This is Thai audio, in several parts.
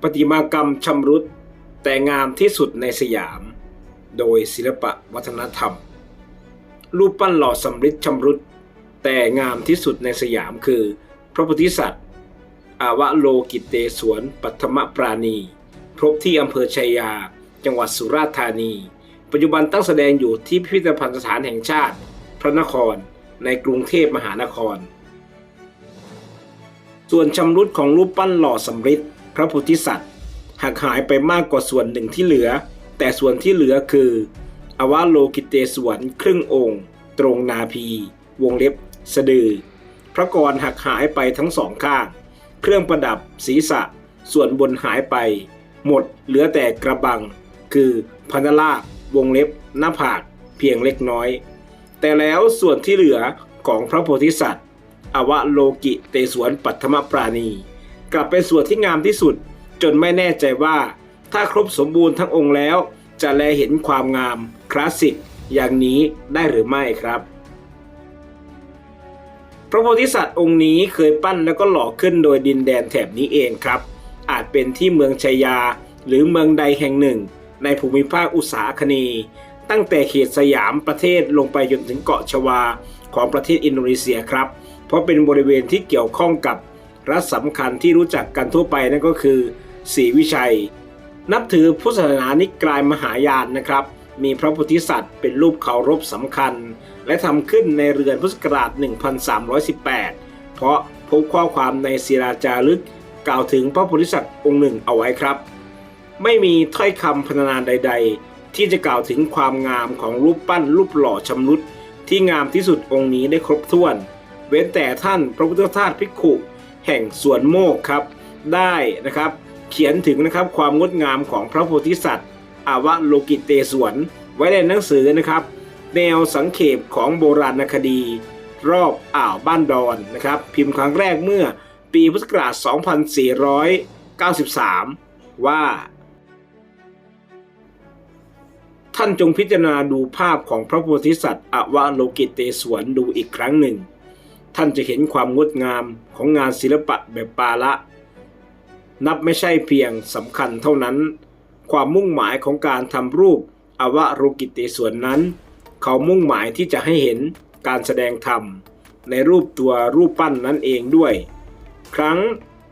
ประติมากรรมชำรุดแต่งามที่สุดในสยาม โดยศิลปะวัฒนธรรม รูปปั้นหล่อสำริดชำรุดแต่งามที่สุดในสยามคือ พระโพธิสัตว์อาวโลกิเตศวนปัทมปราณีพบที่อำเภอชัยยา จังหวัดสุราษฎร์ธานี ปัจจุบันตั้งแสดงอยู่ที่พิพิธภัณฑ์สถานแห่งชาติ พระนครในกรุงเทพมหานคร ส่วนชำรุดของรูปปั้นหล่อสำริด พระโพธิสัตว์หักหายไปมากกว่าส่วนหนึ่งที่เหลือ แต่ส่วนที่เหลือคือ อวโลกิเตศวนครึ่งองค์ ตรงนาพี วงเล็บ สะดือ พระกรหักหายไปทั้งสองข้าง เครื่องประดับศีรษะ ส่วนบนหายไป หมดเหลือแต่กระบัง คือพันลาบวงเล็บ หน้าผาก เพียงเล็กน้อย แต่แล้วส่วนที่เหลือของพระโพธิสัตว์ อวโลกิเตสวนปัทมปราณี กลับเป็นส่วนที่งามที่สุด จนไม่แน่ใจว่า ถ้าครบสมบูรณ์ทั้งองค์แล้ว จะแลเห็นความงาม คลาสสิก อย่างนี้ได้หรือไม่ครับ พระโพธิสัตว์องค์นี้เคยปั้นแล้วก็หล่อขึ้นโดยดินแดนแถบนี้เองครับ อาจเป็นที่เมืองชัยา หรือเมืองใดแห่งหนึ่ง ในภูมิภาคอุษาคเนตั้งแต่เขตสยามประเทศลงไปจนถึงเกาะชวาของประเทศอินโดนีเซียครับ เพราะเป็นบริเวณที่เกี่ยวข้องกับ รัฐสำคัญที่รู้จักกันทั่วไปนั่นก็คือศรีวิชัย นับถือพุทธศาสนานิกายมหายานนะครับ มีพระโพธิสัตว์เป็นรูปเคารพสำคัญ และทำขึ้นในเรือนพุทธศักราช 1318 เพราะพบข้อความในศิลาจารึกกล่าวถึงพระโพธิสัตว์องค์หนึ่งเอาไว้ครับ ไม่มีถ้อยคำพรรณนาใด ๆ ที่จะกล่าวถึงความงามของรูปปั้นรูปหล่อชำรุดที่งามที่สุดองค์นี้ได้ครบถ้วน เว้นแต่ท่านพระพุทธทาสภิกขุ แห่งสวนโมกครับ ได้นะครับเขียนถึงนะครับความงดงามของพระโพธิสัตว์อาวโลกิเตศวน ไว้ในหนังสือนะครับ แนวสังเขปของโบราณคดี รอบอ่าวบ้านดอนนะครับ พิมพ์ครั้งแรกเมื่อปีพุทธศักราช 2493 ว่า ท่านจงพิจารณาดูภาพของพระโพธิสัตว์อวโลกิเตศวนดูอีกครั้งหนึ่ง ท่านจะเห็นความงดงามของงานศิลปะแบบปาละ นับไม่ใช่เพียงสำคัญเท่านั้น ความมุ่งหมายของการทำรูปอวโรกิเตส่วนนั้น เขามุ่งหมายที่จะให้เห็นการแสดงธรรม ในรูปตัวรูปปั้นนั้นเองด้วย ครั้ง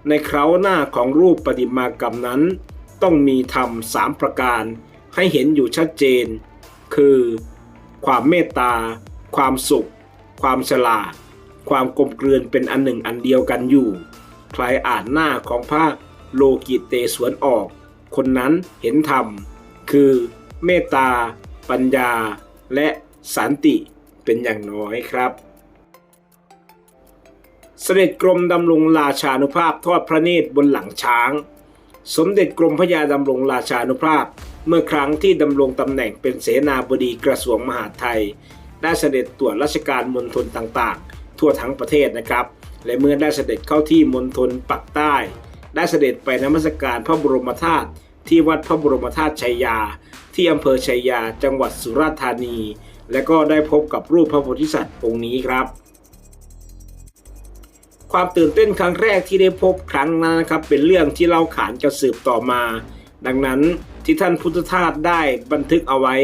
ในเคราหน้าของรูปปฏิมากรรมนั้น ต้องมีธรรมสามประการให้เห็นอยู่ชัดเจน คือ ความเมตตา ความสุข ความฉลาด ความกลมกลืนเป็นอันหนึ่งอันเดียวกันอยู่ ใครอ่านหน้าของพระโลกิเตสวนออก คนนั้นเห็นธรรม คือเมตตา ปัญญา และสันติเป็นอย่างน้อยครับ เสด็จกรมดำรงราชานุภาพทอดพระเนตรบนหลังช้าง สมเด็จกรมพระยาดำรงราชานุภาพ เมื่อครั้งที่ดำรงตำแหน่งเป็นเสนาบดีกระทรวงมหาดไทย ได้เสด็จตรวจราชการมณฑลต่างๆ ทั่วทั้งประเทศนะครับ และเมื่อได้เสด็จเข้าที่มณฑลปักใต้ ได้เสด็จไปนมัสการพระบรมธาตุที่วัดพระบรมธาตุชัยยา ที่อำเภอชัยยา จังหวัดสุราษฎร์ธานี และก็ได้พบกับรูปพระโพธิสัตว์องค์นี้ครับความตื่นเต้นครั้งแรกที่ได้พบครั้งนั้นนะครับ เป็นเรื่องที่เล่าขานกันสืบต่อมา ดังนั้นที่ท่านพุทธทาสได้บันทึกเอาไว้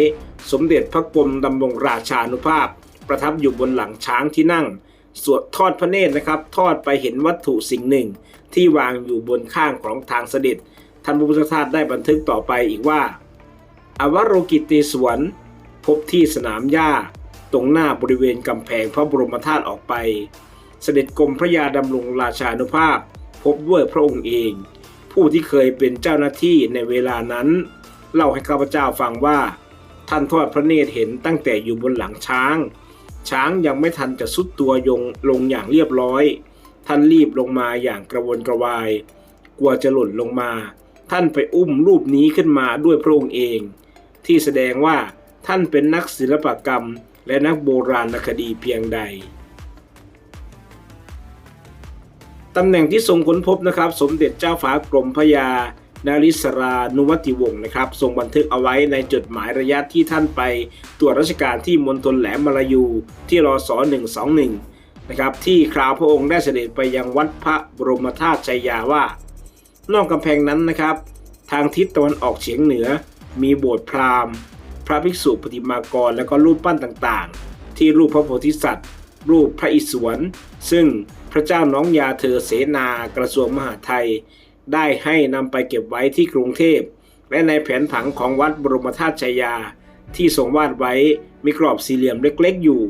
สมเด็จพระกรมดำรงราชานุภาพ ประทับอยู่บนหลังช้างที่นั่ง สวดทอดพระเนตรนะครับ ทอดไปเห็นวัตถุสิ่งหนึ่ง ที่วางอยู่บนข้างของทางเสด็จ ท่านพระพุทธทาสได้บันทึกต่อไปอีกว่า อวโรกิเตสวนพบที่สนามหญ้า ตรงหน้าบริเวณกำแพงพระบรมธาตุออกไป เสด็จกรมพระยาดำรงราชานุภาพ พบด้วยพระองค์เอง ผู้ที่เคยเป็นเจ้าหน้าที่ในเวลานั้น เล่าให้ข้าพเจ้าฟังว่า ท่านทอดพระเนตรเห็นตั้งแต่อยู่บนหลังช้าง ช้างยังไม่ทันจะสุดตัวยงลงอย่างเรียบร้อย ท่านรีบลงมาอย่างกระวนกระวาย กลัวจะหล่นลงมา ท่านไปอุ้มรูปนี้ขึ้นมาด้วยพระองค์เอง ที่แสดงว่าท่านเป็นนักศิลปกรรม และนักโบราณคดีเพียงใดตำแหน่งที่ทรงค้นพบนะครับ สมเด็จเจ้าฟ้ากรมพระยา นาริศรานุวัติวงศ์นะครับทรงบันทึกเอาไว้ในจดหมายระยะที่ท่านไปตรวจราชการที่มณฑลแหลมมาลายูที่รศ121นะครับที่คราวพระองค์ได้เสด็จไปยังวัดพระบรมธาตุชัยยาว่า นอกกำแพงนั้นนะครับ ทางทิศตะวันออกเฉียงเหนือ มีโบสถ์พราหมณ์ พระภิกษุปฏิมากรและก็รูปปั้นต่างๆ ที่รูปพระโพธิสัตว์ รูปพระอิศวรซึ่งพระเจ้าน้องยาเธอเสนากระทรวงมหาดไทย ได้ให้นำไปเก็บไว้ที่กรุงเทพ และในแผนผังของวัดบรมธาตุชยยา ที่ทรงวาดไว้มีกรอบสี่เหลี่ยมเล็กๆ อยู่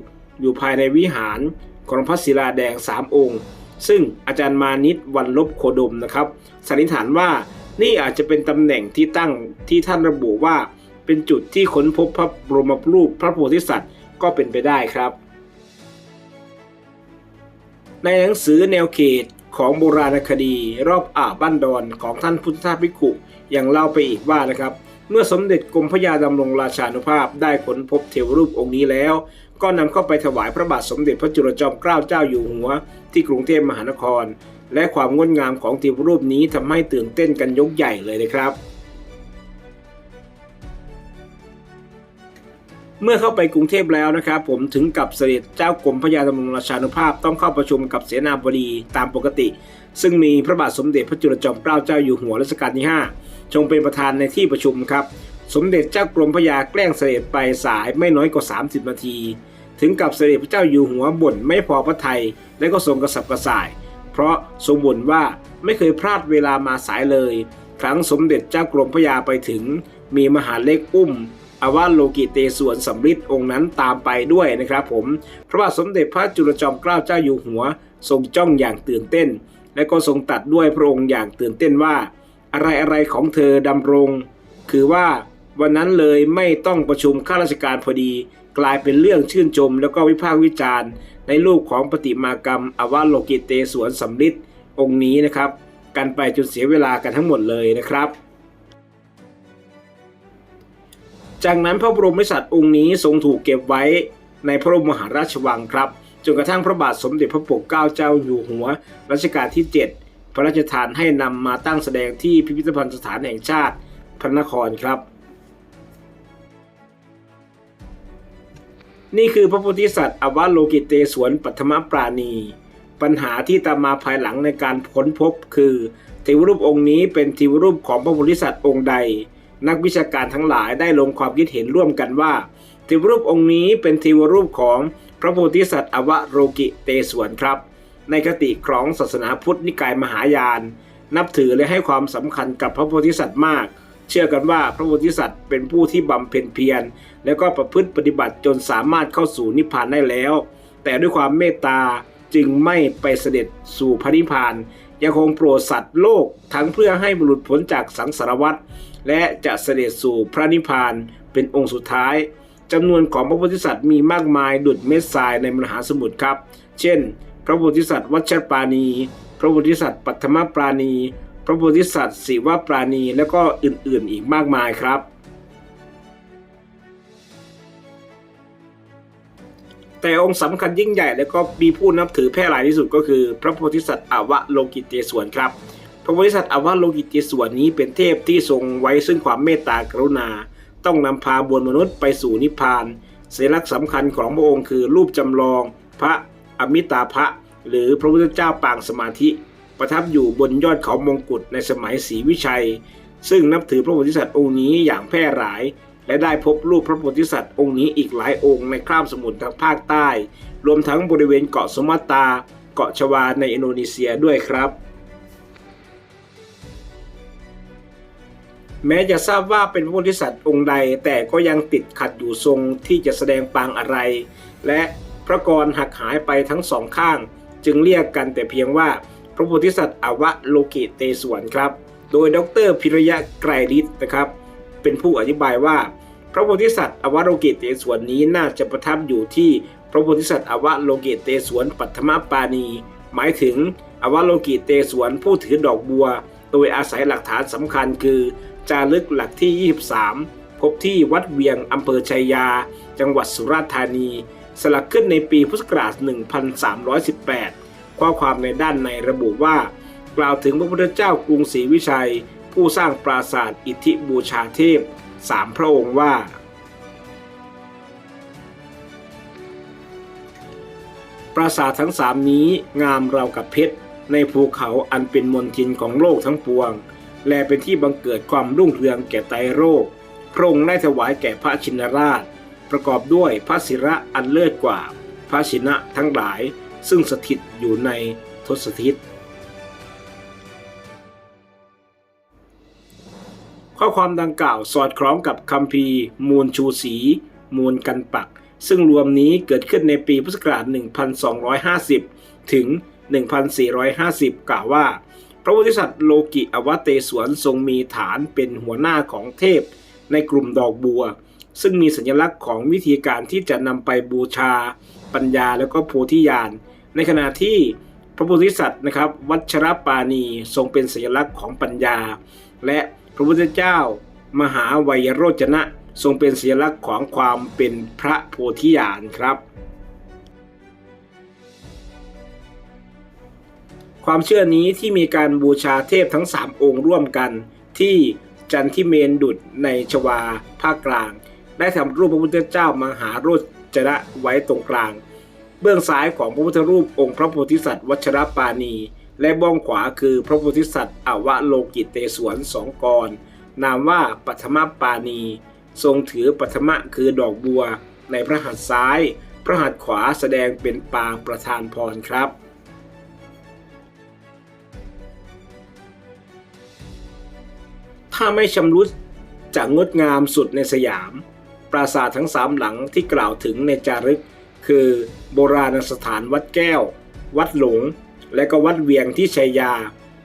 อยู่ภายในวิหารของพระศิลาแดงสามองค์ ซึ่งอาจารย์มานิตวันลบโคดมนะครับสันนิษฐานว่านี่อาจจะเป็นตำแหน่งที่ตั้งที่ท่านระบุว่า เป็นจุดที่ค้นพบพระบรมรูปพระโพธิสัตว์ก็เป็นไปได้ครับ ในหนังสือแนวเขต ของโบราณคดีรอบอ่าวบ้านดอนของท่านพุทธทาสภิกขุยังเล่าไปอีกว่านะครับ เมื่อสมเด็จกรมพระยาดำรงราชานุภาพได้ค้นพบเทวรูปองค์นี้แล้ว ก็นำเข้าไปถวายพระบาทสมเด็จพระจุลจอมเกล้าเจ้าอยู่หัว ที่กรุงเทพมหานคร และความงดงามของเทวรูปนี้ทำให้ตื่นเต้นกันยกใหญ่เลยนะครับ เมื่อเข้าไปกรุงเทพแล้วนะครับผมถึงกับเสด็จเจ้ากรมพระยาดำรงราชานุภาพต้องเข้าประชุมกับเสนาบดีตามปกติ ซึ่งมีพระบาทสมเด็จพระจุลจอมเกล้าเจ้าอยู่หัวรัชกาลที่ 5 ทรงเป็นประธานในที่ประชุมครับ สมเด็จเจ้ากรมพระยาแกล้งเสด็จไปสายไม่น้อยกว่า 30 นาที ถึงกับเสด็จพระเจ้าอยู่หัวบ่นไม่พอพระทัยและก็ทรงกระสับกระส่าย เพราะทรงบ่นว่าไม่เคยพลาดเวลามาสายเลย ครั้งสมเด็จเจ้ากรมพระยาไปถึง มีมหาเล็กอุ้ม อาวาโลกิเตสวนสำริดองค์นั้นตามไปด้วยนะครับผมพระบาทสมเด็จพระจุลจอมเกล้าเจ้าอยู่หัว ทรงจ้องอย่างตื่นเต้น และก็ทรงตัดด้วยพระองค์อย่างตื่นเต้นว่า อะไรอะไรของเธอดำรง คือว่าวันนั้นเลยไม่ต้องประชุมข้าราชการพอดี กลายเป็นเรื่องชื่นชมแล้วก็วิพากษ์วิจารณ์ ในรูปของปฏิมากรรมอวาโลกิเตสวนสำริดองค์นี้นะครับ กันไปจนเสียเวลากันทั้งหมดเลยนะครับ จากนั้นพระบรมสัตว์องค์นี้ทรงถูกเก็บไว้ในพระบรมมหาราชวังครับ จนกระทั่งพระบาทสมเด็จพระปกเกล้าเจ้าอยู่หัวรัชกาลที่ 7 พระราชทานให้นำมาตั้งแสดงที่พิพิธภัณฑ์สถานแห่งชาติพระนครครับ นี่คือพระโพธิสัตว์อวโลกิเตสวนปัทมปราณี ปัญหาที่ตามมาภายหลังในการค้นพบคือเทวรูปองค์นี้เป็นเทวรูปของพระโพธิสัตว์องค์ใด นักวิชาการทั้งหลายได้ลงความคิดเห็นร่วมกันว่าเทวรูปองค์นี้เป็นเทวรูปของพระโพธิสัตว์อวโรกิเตสวนครับ ในคติของศาสนาพุทธนิกายมหายาน นับถือและให้ความสำคัญกับพระโพธิสัตว์มาก เชื่อกันว่าพระโพธิสัตว์เป็นผู้ที่บำเพ็ญเพียร แล้วก็ประพฤติปฏิบัติจนสามารถเข้าสู่นิพพานได้แล้ว แต่ด้วยความเมตตาจึงไม่ไปเสด็จสู่พระนิพพาน ยังคงโปรดสัตว์โลกทั้งเพื่อให้บรุษพ้นจากสังสารวัฏและจะเสด็จสู่พระนิพพานเป็นองค์สุดท้ายจำนวนของพระโพธิสัตว์มีมากมายดุจเม็ดทรายในมหาสมุทรครับ เช่น พระโพธิสัตว์วัชรปาณี พระโพธิสัตว์ปัทมปราณี พระโพธิสัตว์ศิวปราณี และก็อื่นๆ อีกมากมายครับ แต่องค์สำคัญยิ่งใหญ่และก็มีผู้นับถือแพร่หลายที่สุดก็คือ พระโพธิสัตว์อวโลกิเตศวนครับ พระโพธิสัตว์อวโลกิเตศวนนี้เป็นเทพที่ทรงไว้ซึ่งความเมตตากรุณา ต้องนำพาบวนมนุษย์ไปสู่นิพพานสัญลักษณ์สำคัญของพระองค์คือรูปจำลอง พระอมิตาภะหรือพระพุทธเจ้าปางสมาธิ ประทับอยู่บนยอดเขามงกุฎในสมัยศรีวิชัย ซึ่งนับถือพระโพธิสัตว์องค์นี้อย่างแพร่หลาย และได้พบรูปพระโพธิสัตว์องค์นี้อีกหลายองค์ในคราบสมุทรทางภาคใต้ รวมทั้งบริเวณเกาะสมาตา เกาะชวาในอินโดนีเซียด้วยครับ แม้จะทราบว่าเป็นพระโพธิสัตว์องค์ใดแต่ก็ยังติดขัดอยู่ทรงที่จะแสดงปางอะไร และพระกรหักหายไปทั้งสองข้าง จึงเรียกกันแต่เพียงว่าพระโพธิสัตว์อวะโลกิเตสวนครับ โดยดรพิรยะไกรฤทธิ์นะครับ เป็นผู้อธิบายว่า พระโพธิสัตว์อวโลกิเตสวนนี้น่าจะประทับอยู่ที่พระโพธิสัตว์อวโลกิเตสวนปัทมปาณีหมายถึงอวโลกิเตสวนผู้ถือดอกบัว โดยอาศัยหลักฐานสำคัญคือ จารึกหลักที่ 23 พบที่วัดเวียงอำเภอชัยยา จังหวัดสุราษฎร์ธานี สลักขึ้นในปีพุทธศักราช 1318 ข้อความในด้านในระบุว่า กล่าวถึงพระพุทธเจ้ากรุงศรีวิชัย ผู้สร้างปราสาทอิทธิบูชาเทพสามพระองค์ว่า ปราสาททั้งสามนี้งามราวกับเพชร ในภูเขาอันเป็นมนทินของโลกทั้งปวง และเป็นที่บังเกิดความรุ่งเรืองแก่ไตรโลกพระองค์ได้ถวายแก่พระชินราช ประกอบด้วยพระศิระอันเลิศกว่า พระชินะทั้งหลายซึ่งสถิตอยู่ในทศทิศ ข้อความดังกล่าวสอดคล้องกับคัมภีร์มูลชูศีมูลกันปัก ซึ่งรวมนี้เกิดขึ้นในปีพุทธศักราช 1250 ถึง 1450 กล่าวว่า พระโพธิสัตว์โลกิอวเตศวรทรงมีฐานเป็นหัวหน้าของเทพในกลุ่มดอกบัว ซึ่งมีสัญลักษณ์ของวิธีการที่จะนำไปบูชา ปัญญาแล้วก็โพธิญาณ ในขณะที่พระโพธิสัตว์นะครับ วัชรปาณีทรงเป็นสัญลักษณ์ของปัญญา และ ระพุทธเจ้ามหาวัยโรจนะ ทรงเป็นสัญลักษณ์ของความเป็นพระโพธิญาณครับ ความเชื่อนี้ที่มีการบูชาเทพทั้ง 3 องค์ร่วมกันที่จันทิเมนดุดในชวาภาคกลาง ได้ทำรูปพระพุทธเจ้ามหาโรจนะไว้ตรงกลาง เบื้องซ้ายของพระพุทธรูปองค์พระโพธิสัตว์วัชรปาณี และบ้องขวาคือพระโพธิสัตว์อวโลกิตเตศวรสองกร นามว่าปัทมปาณี ทรงถือปัทมะคือดอกบัว ในพระหัตถ์ซ้าย พระหัตถ์ขวาแสดงเป็นปางประธานพรครับถ้าไม่ชำรุดจะงดงามสุดในสยาม ปราสาททั้งสามหลังที่กล่าวถึงในจารึก คือโบราณสถานวัดแก้ว วัดหลง และก็วัดเวียงที่ชัยยา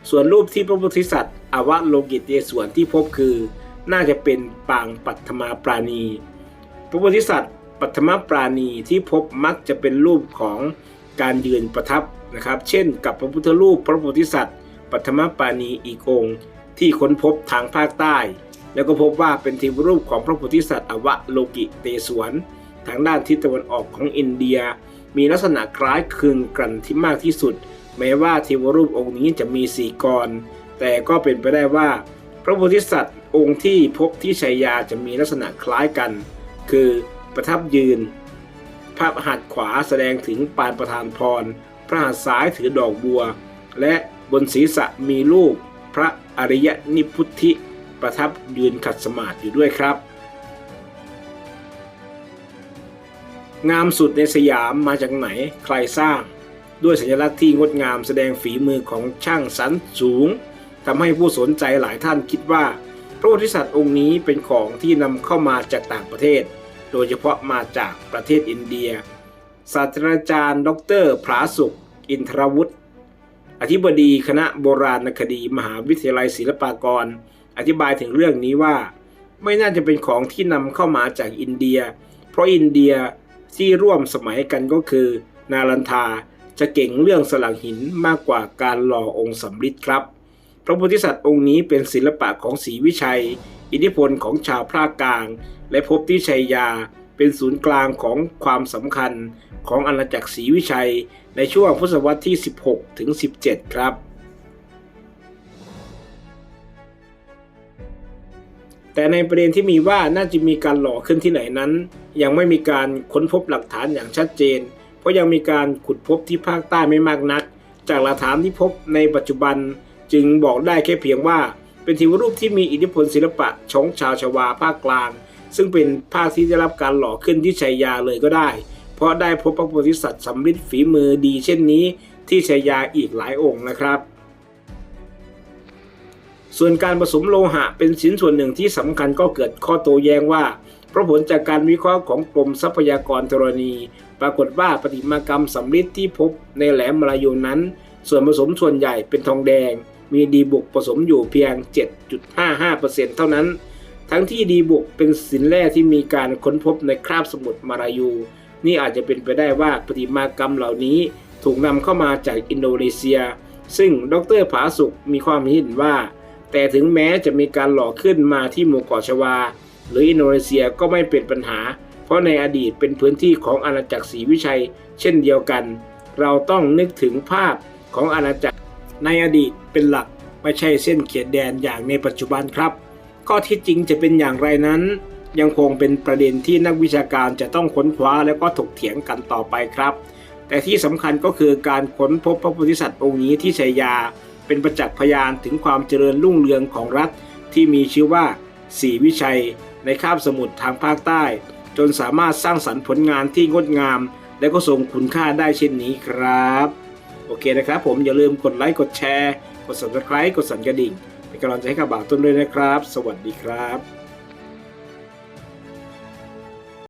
ส่วนรูปที่พระโพธิสัตว์อวโลกิตเตศวรที่พบคือ น่าจะเป็นปางปัทมาปราณี พระโพธิสัตว์ปัทมาปราณีที่พบมักจะเป็นรูปของการยืนประทับนะครับ เช่น กับพระพุทธรูปพระโพธิสัตว์ ปัทมาปราณีอีกองค์ที่ค้นพบทางภาคใต้ แล้วก็พบว่าเป็นเทวรูปของพระโพธิสัตว์อวโลกิเตศวรทางด้านทิศตะวันออกของอินเดีย มีลักษณะคล้ายคลึงกันที่มากที่สุด แม้ว่าเทวรูปองค์นี้จะมีสี่กร แต่ก็เป็นไปได้ว่า พระโพธิสัตว์องค์ที่พบที่ชัยยาจะมีลักษณะคล้ายกัน คือประทับยืน พระหัตถ์ขวาแสดงถึงปานประธานพร พระหัตถ์ซ้ายถือดอกบัว และบนศีรษะมีรูปพระอริยนิพพุทธิประทับยืนขัดสมาธิอยู่ด้วยครับ งามสุดในสยามมาจากไหนใครสร้าง ด้วยสัญลักษณ์ที่งดงามแสดงฝีมือของช่างสันสูงทำให้ผู้สนใจหลายท่านคิดว่า พระโพธิสัตว์องค์นี้เป็นของที่นำเข้ามาจากต่างประเทศ โดยเฉพาะมาจากประเทศอินเดีย ศาสตราจารย์ ดรผาสุข อินทรวุฒิอธิบดีคณะโบราณคดีมหาวิทยาลัยศิลปากร อธิบายถึงเรื่องนี้ว่า ไม่น่าจะเป็นของที่นำเข้ามาจากอินเดีย เพราะอินเดียที่ร่วมสมัยกันก็คือ นาลันทา จะเก่งเรื่องสลักหินมากกว่าการหล่อองค์สำริดครับ พระโพธิสัตว์องค์นี้เป็นศิลปะของศรีวิชัย อิทธิพลของชาวภาคกลาง และพบที่ชัยยา เป็นศูนย์กลางของความสำคัญของอาณาจักรศรีวิชัย ในช่วงพุทธศตวรรษที่ 16 ถึง 17 ครับ แต่ในประเด็นที่มีว่าน่าจะมีการหล่อขึ้นที่ไหนนั้น ยังไม่มีการค้นพบหลักฐานอย่างชัดเจน ราะยังมีการขุดพบที่ภาคใต้ไม่มากนัก จากหลักฐานที่พบในปัจจุบันจึงบอกได้แค่เพียงว่า เป็นเทวรูปที่มีอิทธิพลศิลปะชงชาวชวาภาคกลาง ซึ่งเป็นภาคที่ได้รับการหล่อขึ้นที่ชัยยาเลยก็ได้ เพราะได้พบพระโพธิสัตว์สำริดฝีมือดีเช่นนี้ที่ชัยยาอีกหลายองค์นะครับ ส่วนการผสมโลหะเป็นสินส่วนหนึ่งที่สำคัญก็เกิดข้อโต้แย้งว่า ราะผลจากการวิเคราะห์ของกรมทรัพยากรธรณี ปรากฏว่าประติมากรรมสำริดที่พบในแหลมมาลายูนั้น ส่วนผสมส่วนใหญ่เป็นทองแดง มีดีบุกผสมอยู่เพียง 7.55%เท่านั้น ทั้งที่ดีบุกเป็นสินแร่ที่มีการค้นพบในคราบสมุทรมาลายู นี่อาจจะเป็นไปได้ว่าประติมากรรมเหล่านี้ถูกนำเข้ามาจากอินโดนีเซีย ซึ่งดรผาสุกมีความเห็นว่า แต่ถึงแม้จะมีการหล่อขึ้นมาที่หมู่เกาะชวา หรืออินโดนีเซียก็ไม่เป็นปัญหา เพราะในอดีตเป็นพื้นที่ของอาณาจักรศรีวิชัย เช่นเดียวกัน เราต้องนึกถึงภาพของอาณาจักรในอดีตเป็นหลักไม่ใช่เส้นเขียนแดนอย่างในปัจจุบันครับข้อที่จริงจะเป็นอย่างไรนั้น ยังคงเป็นประเด็นที่นักวิชาการจะต้องค้นคว้าและก็ถกเถียงกันต่อไปครับ แต่ที่สำคัญก็คือการค้นพบพระโพธิสัตว์องค์นี้ที่ชัยยา เป็นประจักษ์พยานถึงความเจริญรุ่งเรืองของรัฐที่มีชื่อว่าศรีวิชัย ในคาบสมุทรทางภาคใต้ จนสามารถสร้างสรรค์ผลงานที่งดงาม และก็ทรงคุณค่าได้เช่นนี้ครับ โอเคนะครับ ผมอย่าลืมกดไลค์กดแชร์ กด subscribe กดสั่นกระดิ่งเป็นกำลังใจให้กับบ่าวต้นด้วยนะครับ สวัสดีครับ